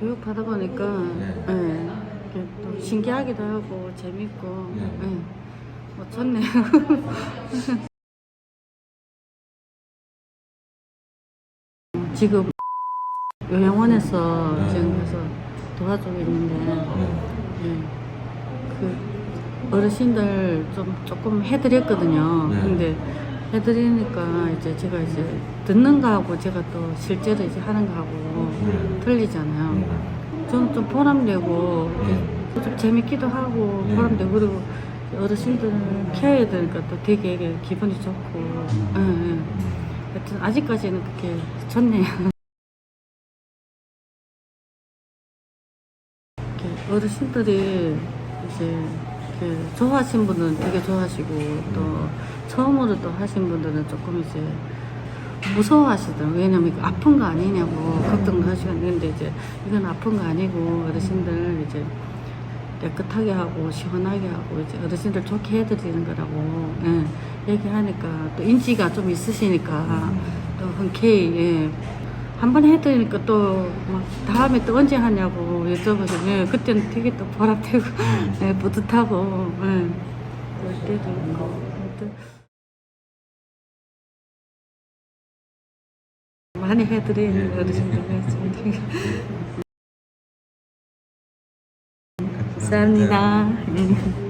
교육 받아보니까 네. 예, 이게 또 신기하기도 하고 재밌고 네. 예, 뭐 좋네요. 지금 요양원에서 네. 지금 가서 도와주고 있는데 네. 예, 그 어르신들 좀 조금 해드렸거든요. 네. 근데 해드리니까 이제 제가 이제 듣는 거하고 제가 또 실제로 이제 하는 거하고 네. 틀리잖아요. 네. 저는 좀 보람되고 네. 좀 재밌기도 하고 네. 보람되고 그리고 어르신들 케어해야 되니까 또 되게 기분이 좋고 예, 예. 하여튼 아직까지는 그렇게 좋네요. 어르신들이 이제 이렇게 좋아하신 분은 되게 좋아하시고 또 처음으로 또 하신 분들은 조금 이제 무서워하시더라고요. 왜냐면 이거 아픈 거 아니냐고 걱정하시는데 이제 이건 아픈 거 아니고 어르신들 이제 깨끗하게 하고 시원하게 하고 이제 어르신들 좋게 해드리는 거라고 예, 얘기하니까 또 인지가 좀 있으시니까 또 흔쾌히 예. 한 번 해드리니까 또 막 다음에 또 언제 하냐고 여쭤보시면 예, 그때는 되게 또 보람되고 예, 뿌듯하고 예. 그럴 때도 있고 많이 해드리는 어르신들 되게 감사합니다. 예.